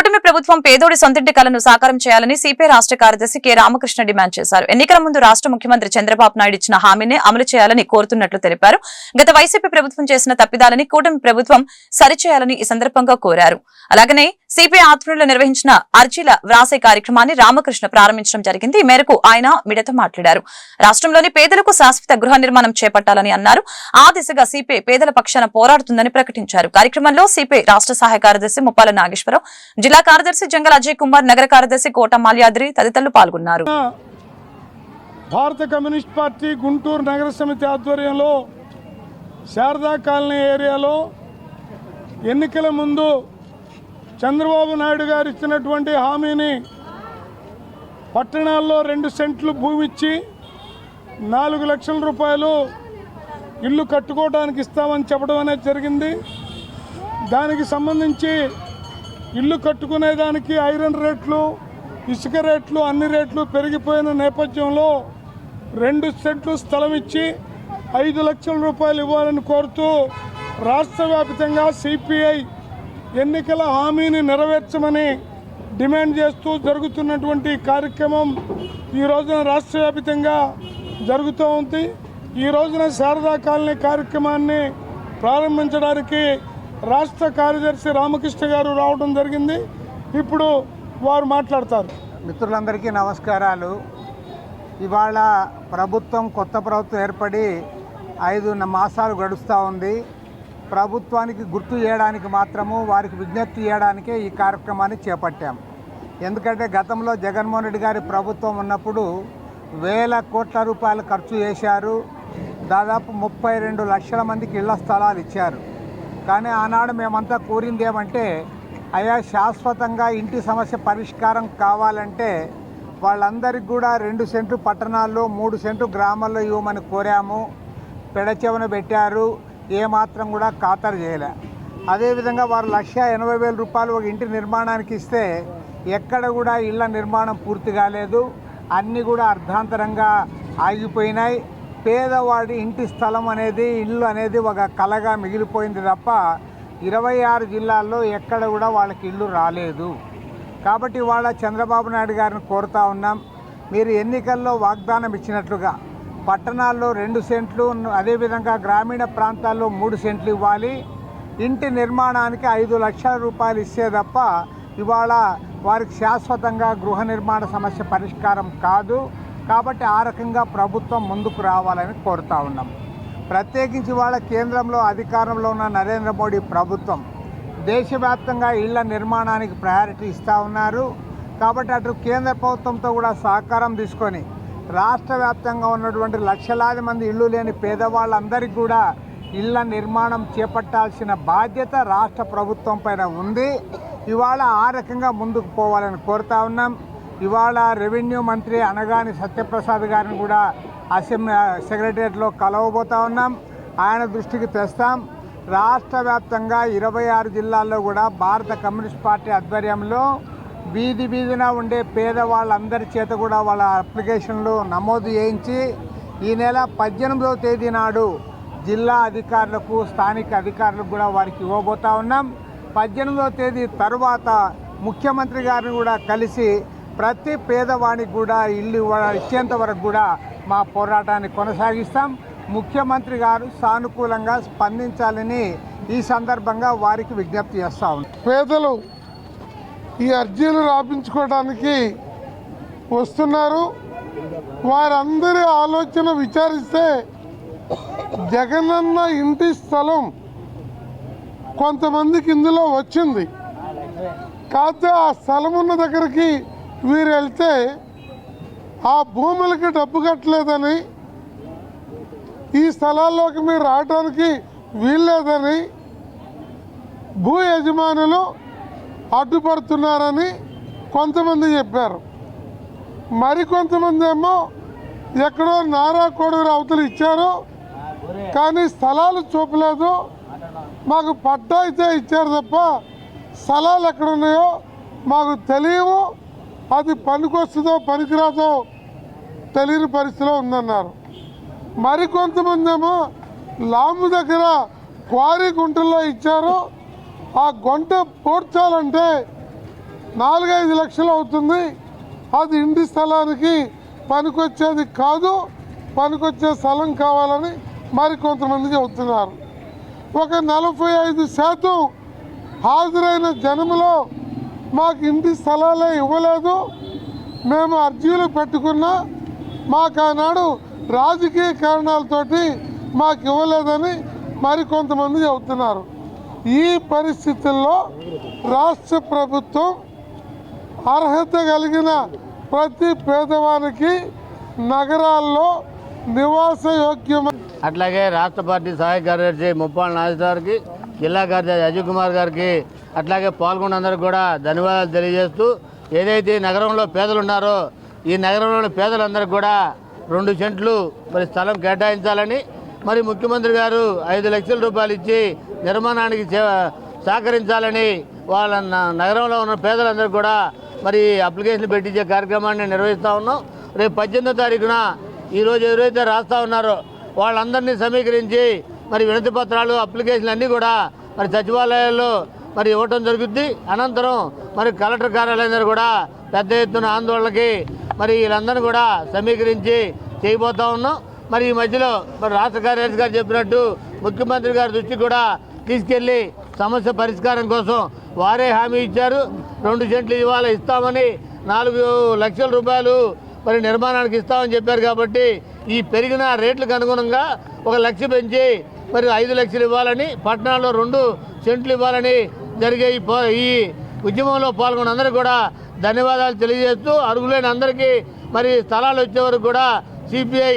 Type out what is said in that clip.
కూటమి ప్రభుత్వం పేదోడి సొంతింటి కలను సాకారం చేయాలని సిపిఐ రాష్ట్ర కార్యదర్శి కె. రామకృష్ణ డిమాండ్ చేశారు. ఎన్నికల ముందు రాష్ట్ర ముఖ్యమంత్రి చంద్రబాబు నాయుడు ఇచ్చిన హామీని అమలు చేయాలని కోరుతున్నట్లు తెలిపారు. గత వైసీపీ ప్రభుత్వం చేసిన తప్పిదాలని కూటమి ప్రభుత్వం సరిచేయాలని ఈ సందర్భంగా కోరారు. అలాగనే సిపిఐ ఆధ్వర్యంలో నిర్వహించిన అర్జీల వ్రాసే కార్యక్రమాన్ని రామకృష్ణ ప్రారంభించడం జరిగింది. ఈ మేరకు ఆయన మీడియాతో మాట్లాడారు. రాష్ట్రంలోని పేదలకు శాశ్వత గృహ నిర్మాణం చేపట్టాలని అన్నారు. ఆ దిశగా సిపిఐ పేదల పక్షాన పోరాడుతుందని ప్రకటించారు. కార్యక్రమంలో సిపిఐ రాష్ట్ర సహాయ కార్యదర్శి ముప్పాల నాగేశ్వరరావు జిల్లా కార్యదర్శి జంగల్ అజయ్ కుమార్ నగర కార్యదర్శి కోట మాల్యాద్రి తదితరులు పాల్గొన్నారు. భారత కమ్యూనిస్ట్ పార్టీ గుంటూరు నగర సమితి ఆధ్వర్యంలో శారదా కాలనీ ఏరియాలో ఎన్నికల ముందు చంద్రబాబు నాయుడు గారు ఇచ్చినటువంటి హామీని పట్టణాల్లో రెండు సెంట్లు భూమి ఇచ్చి నాలుగు లక్షల రూపాయలు ఇల్లు కట్టుకోవడానికి ఇస్తామని చెప్పడం అనేది జరిగింది. దానికి సంబంధించి ఇల్లు కట్టుకునేదానికి ఐరన్ రేట్లు ఇసుక రేట్లు అన్ని రేట్లు పెరిగిపోయిన నేపథ్యంలో రెండు సెంట్లు స్థలం ఇచ్చి ఐదు లక్షల రూపాయలు ఇవ్వాలని కోరుతూ రాష్ట్ర వ్యాప్తంగా సిపిఐ ఎన్నికల హామీని నెరవేర్చమని డిమాండ్ చేస్తూ జరుగుతున్నటువంటి కార్యక్రమం ఈ రోజున రాష్ట్ర వ్యాప్తంగా జరుగుతూ ఉంది. ఈ రోజున శారదా కాలనీ కార్యక్రమాన్ని ప్రారంభించడానికి రాష్ట్ర కార్యదర్శి రామకృష్ణ గారు రావడం జరిగింది. ఇప్పుడు వారు మాట్లాడతారు. మిత్రులందరికీ నమస్కారాలు. ఇవాళ ప్రభుత్వం కొత్త ప్రభుత్వం ఏర్పడి ఐదు మాసాలు గడుస్తూ ఉంది. ప్రభుత్వానికి గుర్తు చేయడానికి మాత్రము వారికి విజ్ఞప్తి చేయడానికే ఈ కార్యక్రమాన్ని చేపట్టాం. ఎందుకంటే గతంలో జగన్మోహన్ రెడ్డి గారి ప్రభుత్వం ఉన్నప్పుడు వేల కోట్ల రూపాయలు ఖర్చు చేశారు. దాదాపు ముప్పై రెండు లక్షల మందికి ఇళ్ళ స్థలాలు ఇచ్చారు. కానీ ఆనాడు మేమంతా కోరింది ఏమంటే అయా శాశ్వతంగా ఇంటి సమస్య పరిష్కారం కావాలంటే వాళ్ళందరికీ కూడా రెండు సెంట్లు పట్టణాల్లో మూడు సెంట్లు గ్రామాల్లో ఇవ్వమని కోరాము. పెడచెవన పెట్టారు. ఏమాత్రం కూడా ఖాతరు చేయలే. అదేవిధంగా వారు లక్ష ఎనభై వేల రూపాయలు ఒక ఇంటి నిర్మాణానికి ఇస్తే ఎక్కడ కూడా ఇళ్ళ నిర్మాణం పూర్తి కాలేదు. అన్నీ కూడా అర్ధాంతరంగా ఆగిపోయినాయి. పేదవాడి ఇంటి స్థలం అనేది ఇల్లు అనేది ఒక కలగా మిగిలిపోయింది తప్ప ఇరవై ఆరు జిల్లాల్లో ఎక్కడ కూడా వాళ్ళకి ఇల్లు రాలేదు. కాబట్టి వాళ్ళ చంద్రబాబు నాయుడు గారిని కోరుతా ఉన్నాం. మీరు ఎన్నికల్లో వాగ్దానం ఇచ్చినట్లుగా పట్టణాల్లో రెండు సెంట్లు అదేవిధంగా గ్రామీణ ప్రాంతాల్లో మూడు సెంట్లు ఇవ్వాలి. ఇంటి నిర్మాణానికి ఐదు లక్షల రూపాయలు ఇస్తే తప్ప ఇవాళ వారికి శాశ్వతంగా గృహ నిర్మాణ సమస్య పరిష్కారం కాదు. కాబట్టి ఆ రకంగా ప్రభుత్వం ముందుకు రావాలని కోరుతా ఉన్నాం. ప్రత్యేకించి వాళ్ళ కేంద్రంలో అధికారంలో ఉన్న నరేంద్ర మోడీ ప్రభుత్వం దేశవ్యాప్తంగా ఇళ్ళ నిర్మాణానికి ప్రయారిటీ ఇస్తూ ఉన్నారు. కాబట్టి అటు కేంద్ర ప్రభుత్వంతో కూడా సహకారం తీసుకొని రాష్ట్ర వ్యాప్తంగా ఉన్నటువంటి లక్షలాది మంది ఇళ్ళు లేని పేదవాళ్ళందరికీ కూడా ఇళ్ళ నిర్మాణం చేపట్టాల్సిన బాధ్యత రాష్ట్ర ప్రభుత్వం పైన ఉంది. ఇవాళ ఆ రకంగా ముందుకు పోవాలని కోరుతా ఉన్నాం. ఇవాళ రెవెన్యూ మంత్రి అనగాని సత్యప్రసాద్ గారిని కూడా అసెంబ్లీ సెక్రటరియట్లో కలవబోతా ఉన్నాం. ఆయన దృష్టికి తెస్తాం. రాష్ట్ర వ్యాప్తంగా ఇరవై ఆరు జిల్లాల్లో కూడా భారత కమ్యూనిస్ట్ పార్టీ ఆధ్వర్యంలో వీధి వీధిన ఉండే పేదవాళ్ళందరి చేత కూడా వాళ్ళ అప్లికేషన్లు నమోదు చేయించి ఈ నెల పద్దెనిమిదవ తేదీ నాడు జిల్లా అధికారులకు స్థానిక అధికారులకు కూడా వారికి ఇవ్వబోతా ఉన్నాం. పద్దెనిమిదవ తేదీ తరువాత ముఖ్యమంత్రి గారిని కూడా కలిసి ప్రతి పేదవాడికి కూడా ఇల్లు ఇచ్చేంత వరకు కూడా మా పోరాటాన్ని కొనసాగిస్తాం. ముఖ్యమంత్రి గారు సానుకూలంగా స్పందించాలని ఈ సందర్భంగా వారికి విజ్ఞప్తి చేస్తా పేదలు ఈ అర్జీలు రాపించుకోవడానికి వస్తున్నారు. వారందరి ఆలోచన విచారిస్తే జగనన్న ఇంటి స్థలం కొంతమందికి ఇందులో వచ్చింది. కాకపోతే ఆ స్థలం ఉన్న దగ్గరికి వీరు వెళ్తే ఆ భూములకి డబ్బు కట్టలేదని ఈ స్థలాల్లోకి మీరు రావడానికి వీల్లేదని భూ యజమానులు అడ్డుపడుతున్నారని కొంతమంది చెప్పారు. మరికొంతమంది ఏమో ఎక్కడో నారా కోడూరు అవతలు ఇచ్చారు కానీ స్థలాలు చూపలేదు. మాకు పట్టా అయితే ఇచ్చారు తప్ప స్థలాలు ఎక్కడ ఉన్నాయో మాకు తెలియవు. అది పనికొస్తుందో పనికిరాదో తెలియని పరిస్థితిలో ఉందన్నారు. మరికొంతమంది ఏమో లాము దగ్గర క్వారీ గుంటల్లో ఇచ్చారు. ఆ గుంట పోడ్చాలంటే నాలుగైదు లక్షలు అవుతుంది. అది ఇంటి స్థలానికి పనికొచ్చేది కాదు పనికొచ్చే స్థలం కావాలని మరికొంతమంది చెబుతున్నారు. ఒక నలభై ఐదు శాతం హాజరైన జనములో మాకు ఇంటి స్థలాలే ఇవ్వలేదు. మేము అర్జీలు పెట్టుకున్నా మాకు ఆనాడు రాజకీయ కారణాలతోటి మాకు ఇవ్వలేదని మరికొంతమంది చెబుతున్నారు. ఈ పరిస్థితుల్లో రాష్ట్ర ప్రభుత్వం అర్హత కలిగిన ప్రతి పేదవానికి నగరాల్లో నివాస యోగ్యం. అట్లాగే రాష్ట్ర పార్టీ సహాయ కార్యదర్శి ముప్పాళ్ళ నాగేశ్వర గారికి జిల్లా కార్యదర్శి అజయ్ కుమార్ గారికి అట్లాగే పాల్గొన్నందరికి కూడా ధన్యవాదాలు తెలియజేస్తూ ఏదైతే నగరంలో పేదలు ఉన్నారో ఈ నగరంలోని పేదలందరికీ కూడా రెండు సెంట్లు మరి స్థలం కేటాయించాలని మరి ముఖ్యమంత్రి గారు ఐదు లక్షల రూపాయలు ఇచ్చి నిర్మాణానికి సహకరించాలని వాళ్ళ న- నగరంలో ఉన్న పేదలందరూ కూడా మరి అప్లికేషన్ పెట్టించే కార్యక్రమాన్ని నిర్వహిస్తూ ఉన్నాం. రేపు పద్దెనిమిదో తారీఖున ఈరోజు ఎవరైతే రాస్తా ఉన్నారో వాళ్ళందరినీ సమీకరించి మరి వినతి పత్రాలు అప్లికేషన్లు అన్నీ కూడా మరి సచివాలయాల్లో మరి ఇవ్వటం జరుగుద్ది. అనంతరం మరి కలెక్టర్ కార్యాలయం దగ్గర కూడా పెద్ద ఎత్తున ఆందోళనకి మరి వీళ్ళందరినీ కూడా సమీకరించి చేయబోతా ఉన్నాం. మరి ఈ మధ్యలో మరి రాష్ట్ర కార్యదర్శి గారు చెప్పినట్టు ముఖ్యమంత్రి గారి దృష్టికి కూడా తీసుకెళ్ళి సమస్య పరిష్కారం కోసం వారే హామీ ఇచ్చారు. రెండు సెంట్లు ఇవాళ ఇస్తామని నాలుగు లక్షల రూపాయలు మరి నిర్మాణానికి ఇస్తామని చెప్పారు కాబట్టి ఈ పెరిగిన రేట్లకు అనుగుణంగా ఒక లక్ష పెంచి మరి ఐదు లక్షలు ఇవ్వాలని పట్టణాల్లో రెండు సెంట్లు ఇవ్వాలని జరిగే ఈ పో ఈ ఉద్యమంలో పాల్గొన్న అందరికీ కూడా ధన్యవాదాలు తెలియజేస్తూ అరుగులేని అందరికీ మరి స్థలాలు వచ్చే వరకు కూడా సిపిఐ